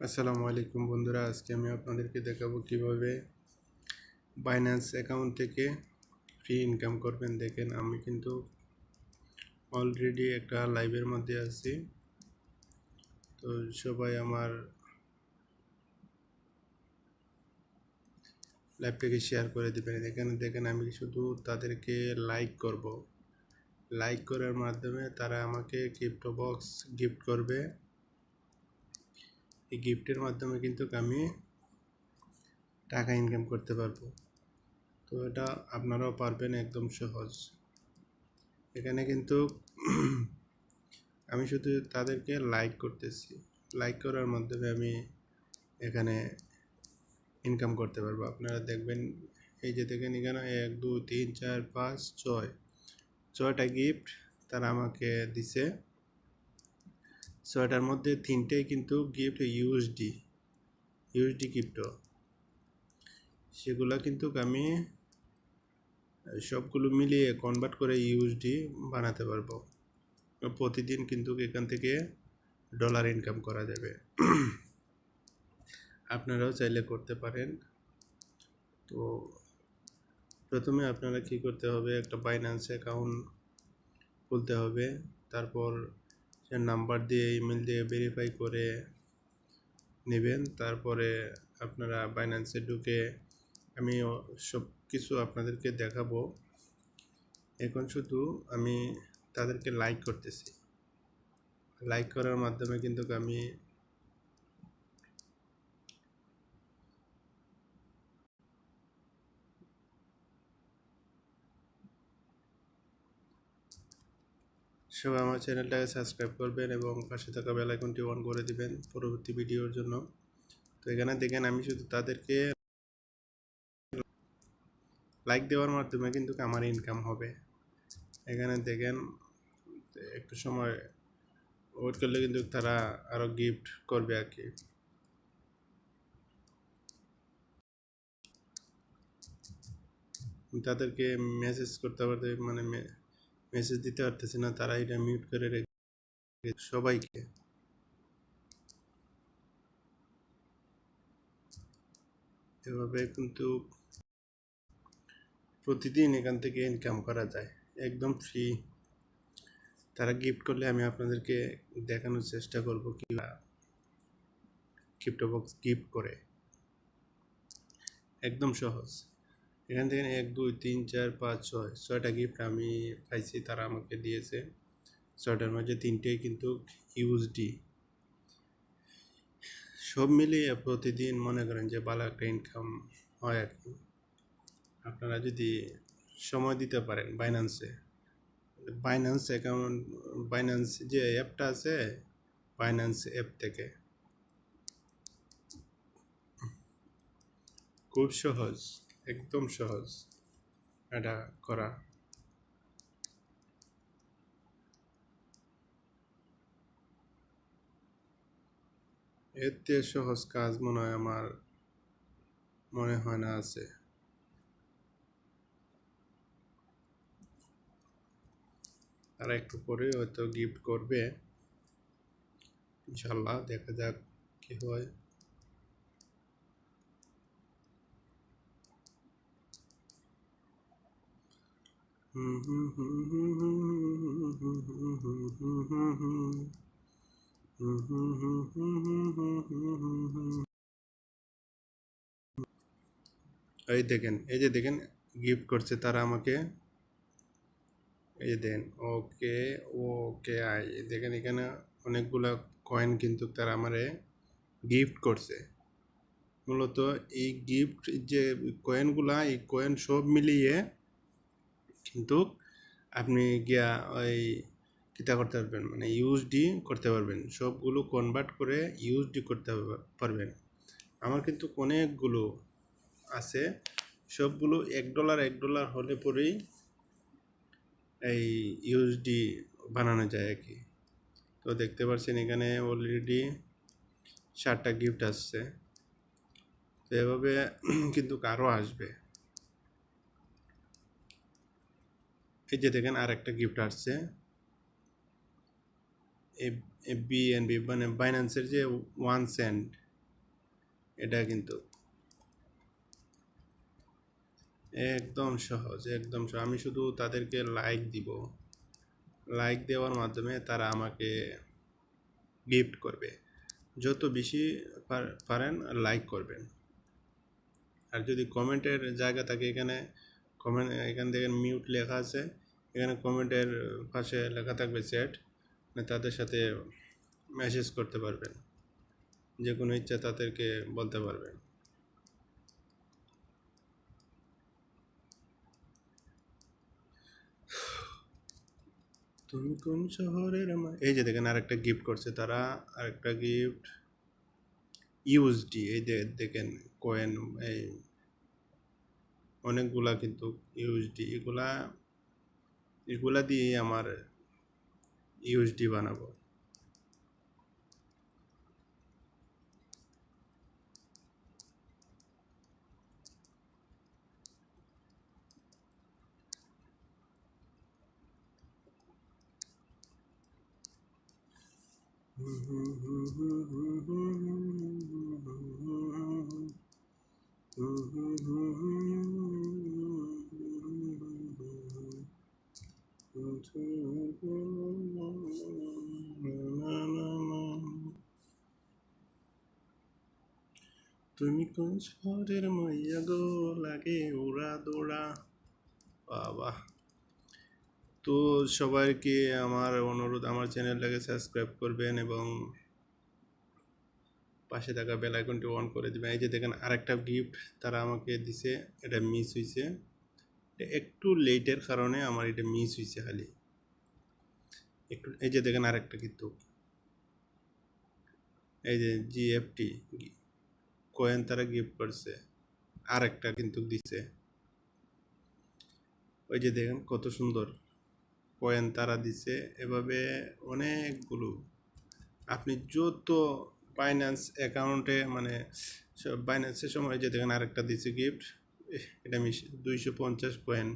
আসসালামু আলাইকুম বন্ধুরা, আজকে আমি আপনাদেরকে দেখাবো কীভাবে বাইন্যান্স অ্যাকাউন্ট থেকে ফ্রি ইনকাম করবেন। দেখেন, আমি কিন্তু অলরেডি একটা লাইভের মধ্যে আছি। তো সবাই আমার লাইভটাকে শেয়ার করে দেবেন। এখানে দেখেন, আমি শুধু তাদেরকে লাইক করব। লাইক করার মাধ্যমে তারা আমাকে ক্রিপ্টো বক্স গিফট করবে। এই গিফটের মাধ্যমে কিন্তু আমি টাকা ইনকাম করতে পারব। তো এটা আপনারাও পারবেন একদম সহজ। এখানে কিন্তু আমি শুধু তাদেরকে লাইক করতেছি। লাইক করার মাধ্যমে আমি এখানে ইনকাম করতে পারব। আপনারা দেখবেন, এই যে দেখেন এখানে এক, দুই, তিন, চার, পাঁচ, ছয়। ছয়টা গিফট তারা আমাকে দিছে। ছয়টার মধ্যে তিনটেই কিন্তু গিফট ইউএসডি ইউএসডি গিফট সেগুলো কিন্তু আমি সবগুলো মিলিয়ে কনভার্ট করে ইউএসডি বানাতে পারব। প্রতিদিন কিন্তু এখান থেকে ডলার ইনকাম করা যাবে। আপনারাও চাইলে করতে পারেন। তো, প্রথমে আপনারা কি করতে হবে, একটা বাইন্যান্স অ্যাকাউন্ট খুলতে হবে। তারপর নাম্বার দিয়ে ইমেল দিয়ে ভেরিফাই করে নেবেন। তারপরে আপনারা বাইন্যান্সে ঢুকে আমি সব কিছু আপনাদেরকে দেখাবো। এখন শুধু আমি তাদেরকে লাইক করতেছি। লাইক করার মাধ্যমে কিন্তু আমি সবাই আমার চ্যানেলটাকে সাবস্ক্রাইব করবেন এবং পাশে থাকা বেল আইকনটি অন করে দিবেন পরবর্তী ভিডিওর জন্য। তো এখানে দেখেন, আমি শুধু তাদেরকে লাইক দেওয়ার মাধ্যমে কিন্তু আমার ইনকাম হবে। এখানে দেখেন, একটু সময় ওয়েট করলে কিন্তু তারা আরও গিফট করবে আর কি। তাদেরকে মেসেজ করতে পারতে মানে মেসেজ দিতে পারতেছে না, তারা এটা মিউট করে রেখে সবাইকে। এভাবে কিন্তু প্রতিদিন এখান থেকে ইনকাম করা যায়। একদম ফ্রি তারা গিফট করলে আমি আপনাদেরকে দেখানোর চেষ্টা করব ক্রিপ্টো বক্স গিফট করে। একদম সহজ। এখান থেকে এক, দুই, তিন, চার, পাঁচ, ছয়, ছয়টা গিফট আমি পাইছি, তারা আমাকে দিয়েছে। ছয়টার মাঝে তিনটেই কিন্তু ইউএসডি সব মিলিয়ে প্রতিদিন মনে করেন যে ভালো একটা ইনকাম হয় আর কি। আপনারা যদি সময় দিতে পারেন বাইন্যান্সে বাইন্যান্স অ্যাকাউন্ট বাইন্যান্স যে অ্যাপটা আছে বাইন্যান্স অ্যাপ থেকে। খুব সহজ। একদম সহজ। এটা করা। থেকে সহজ কাজ মনে হয় আমার মনে হয় না আছে। তারা একটু পরে হয়তো গিফট করবে। ইনশাল্লাহ দেখা যাক কি হয়। এই দেখেন, এই যে দেখেন গিফট করছে তারা আমাকে। এই দেন ওকে ওকে আই। দেখেন, এখানে অনেকগুলো কয়েন কিন্তু তারা আমারে গিফট করছে। মূলত এই গিফট যে কয়েনগুলা এই কয়েন সব মিলিয়ে কিন্তু আপনি গিয়া ওই কিতা করতে পারবেন মানে ইউএসডি করতে পারবেন। সবগুলো কনভার্ট করে ইউএসডি করতে পারবেন। আমার কিন্তু অনেকগুলো আছে। সবগুলো এক ডলার এক ডলার হলে পরেই এই ইউএসডি বানানো যায় আর কি। তো দেখতে পাচ্ছেন এখানে অলরেডি ষাটটা গিফট আসছে। তো এভাবে কিন্তু আরও আসবে। এই যে দেখেন আর একটা গিফট আসছে বিএনবি মানে বাইন্যান্সের যে ওয়ান সেন্ট এটা কিন্তু একদম সহজ একদম সহজ। আমি শুধু তাদেরকে লাইক দিব। লাইক দেওয়ার মাধ্যমে তারা আমাকে গিফট করবে। যত বেশি পার- পারেন লাইক করবেন। আর যদি কমেন্টের জায়গা থাকে এখানে কমেন্ট এখান থেকে মিউট লেখা আছে। এখানে কমেন্টের পাশে লেখা থাকবে চ্যাট তাদের সাথে মেসেজ করতে পারবেন। যে কোনো ইচ্ছা তাদেরকে বলতে পারবেন। তুমি কোন শহরের আমার এই যে দেখেন আরেকটা গিফট করছে তারা। আরেকটা গিফট ইউএসডি এই দেখেন কয়েন এই অনেকগুলা কিন্তু ইউএসডি এগুলা এগুলা দিয়ে আমার ইউএসডি বানাবো। তুমি কোন শহরের মাইয়া গো, লাগে ওরা দৌড়া। বাবা। তো সবাইকে আমার অনুরোধ, আমার চ্যানেলটাকে সাবস্ক্রাইব করবেন এবং পাশে থাকা বেল আইকনটি অন করে দেবেন। এই যে দেখেন, আরেকটা গিফট তারা আমাকে দিছে, এটা মিস হয়েছে একটু লেটের কারণে আমার এটা মিস হয়েছে খালি। একটু, এই যে দেখেন আরেকটা কিন্তু। এই যে জিএফটি কয়েন তারা গিফট করছে। আরেকটা কিন্তু দিছে। ওই যে দেখেন কত সুন্দর কয়েন তারা দিছে। এভাবে অনেকগুলো। আপনি যত বাইন্যান্স অ্যাকাউন্টে মানে বাইন্যান্সের সময় যে দেখেন আরেকটা দিছে গিফট এটা মিস দুইশো পঞ্চাশ কয়েন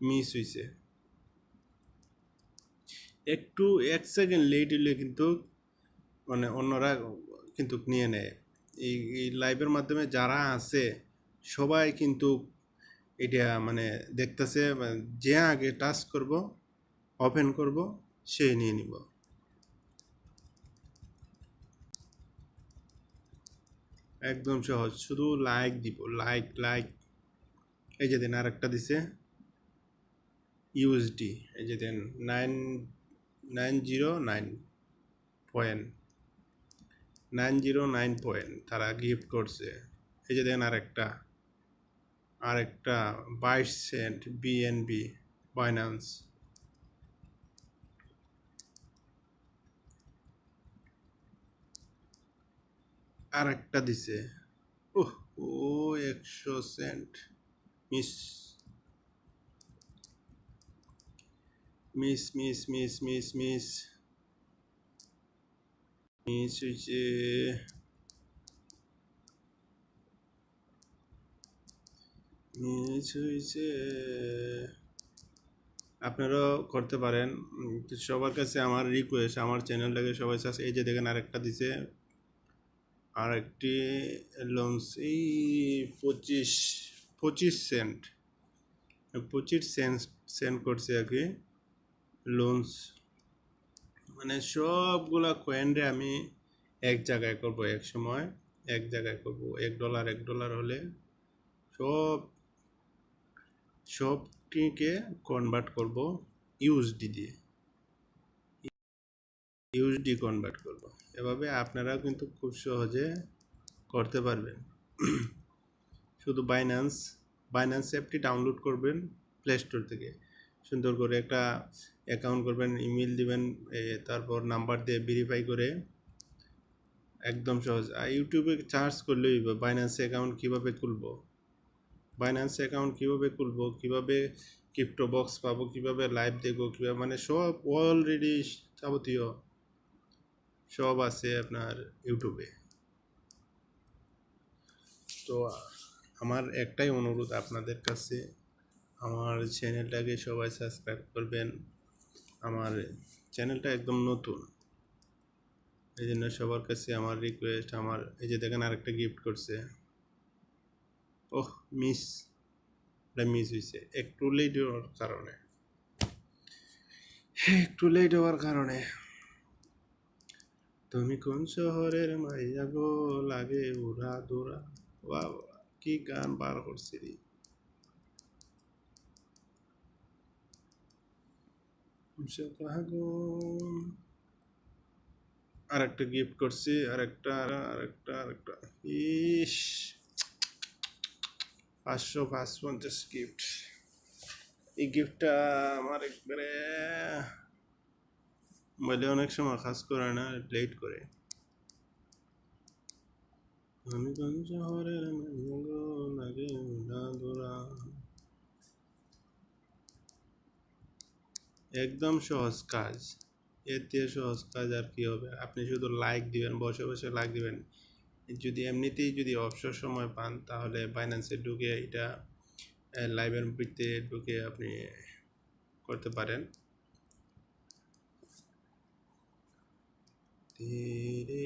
মিস হয়েছে একটু এক সেকেন্ড লেট হলে কিন্তু মানে অন্যরা কিন্তু নিয়ে নেয়। এই এই লাইভের মাধ্যমে যারা আছে, সবাই কিন্তু এটা মানে দেখতেছে যে আগে টাচ করব ওপেন করব, সে নিয়ে নিব। একদম সহজ, শুধু লাইক দিব লাইক লাইক এই যে দেন আর একটা দিছে ইউএসডি এই যে then nine nine zero nine point nine zero nine point তারা গিফট করছে। এই যে দেখেন আরেকটা আরেকটা বাইশ সেন্ট বিএনবি বাইন্যান্স আর একটা দিছে। ওহ ও একশো cent. Miss miss miss miss miss miss. হয়েছে আপনারাও করতে পারেন সবার কাছে আমার রিকোয়েস্ট আমার চ্যানেলটাকে সবাই সাস এই যে দেখেন আরেকটা দিছে আর একটি লঞ্চ এই পঁচিশ পঁচিশ সেন্ট পঁচিশ সেন্ট সেন্ট করছে আর কি লঞ্চ মানে সবগুলা কয়েনরে আমি এক জায়গায় করব এক সময়, এক জায়গায় করব। এক ডলার এক ডলার হলে সব, সবটিকে কনভার্ট করব ইউএসডি দিয়ে। ইউএসডি কনভার্ট করব। এভাবে আপনারাও কিন্তু খুব সহজে করতে পারবেন। শুধু বাইন্যান্স বাইন্যান্স অ্যাপটি ডাউনলোড করবেন প্লে স্টোর থেকে। সুন্দর করে একটা অ্যাকাউন্ট করবেন ইমেল দিবেন তারপর নাম্বার দিয়ে ভেরিফাই করে। একদম সহজ। আর ইউটিউবে চার্জ করলেই বাইন্যান্স অ্যাকাউন্ট কীভাবে খুলব? বাইন্যান্স অ্যাকাউন্ট কীভাবে খুলবো? কীভাবে ক্রিপ্টো বক্স পাবো? কীভাবে লাইভ দেখব? কীভাবে মানে সব অলরেডি যাবতীয় সব আছে আপনার ইউটিউবে তো আমার একটাই অনুরোধ আপনাদের কাছে। আমার চ্যানেলটাকে সবাই সাবস্ক্রাইব করবেন। আমার চ্যানেলটা একদম নতুন। এই জন্য সবার কাছে আমার রিকোয়েস্ট আমার এই যে দেখেন আরেকটা গিফট করছে। ওহ মিস এটা মিস হয়েছে একটু লেট হওয়ার কারণে। একটু লেট হওয়ার কারণে। তুমি কোন শহরের মাইয়া গো? লাগে উড়া দৌড়া বাহ, কি গান বার করছি রে আর একটা গিফট করছি আর একটা আর একটা আর একটা ইস! পাঁচশো পাঁচ পঞ্চাশ গিফট এই গিফটটা আমার একবারে মোবাইলে অনেক সময় কাজ করে না লেট করে। আমি কোন শহরের মাইয়া গো লাগে উড়া একদম সহজ কাজ। এর থেকে সহজ কাজ আর কী হবে? আপনি শুধু লাইক দিবেন, বসে বসে লাইক দিবেন। যদি এমনিতেই যদি অবসর সময় পান, তাহলে বাইন্যান্সে ঢুকে এটা লাইভের ভিত্তিতে ঢুকে আপনি করতে পারেন। তেরে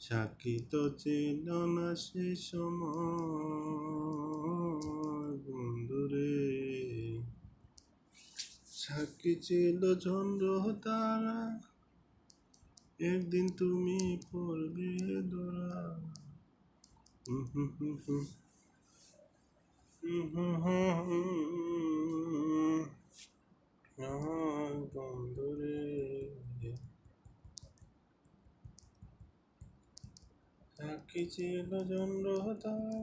সাক্ষী তো ছিল না সে সময় বন্ধুরে সাক্ষী ছিল চন্দ্র তারা একদিন তুমি পড়বে দোরা হুম হুম হুম হুম। হুম হুম সাক্ষী ছিল চন্দ্র তারা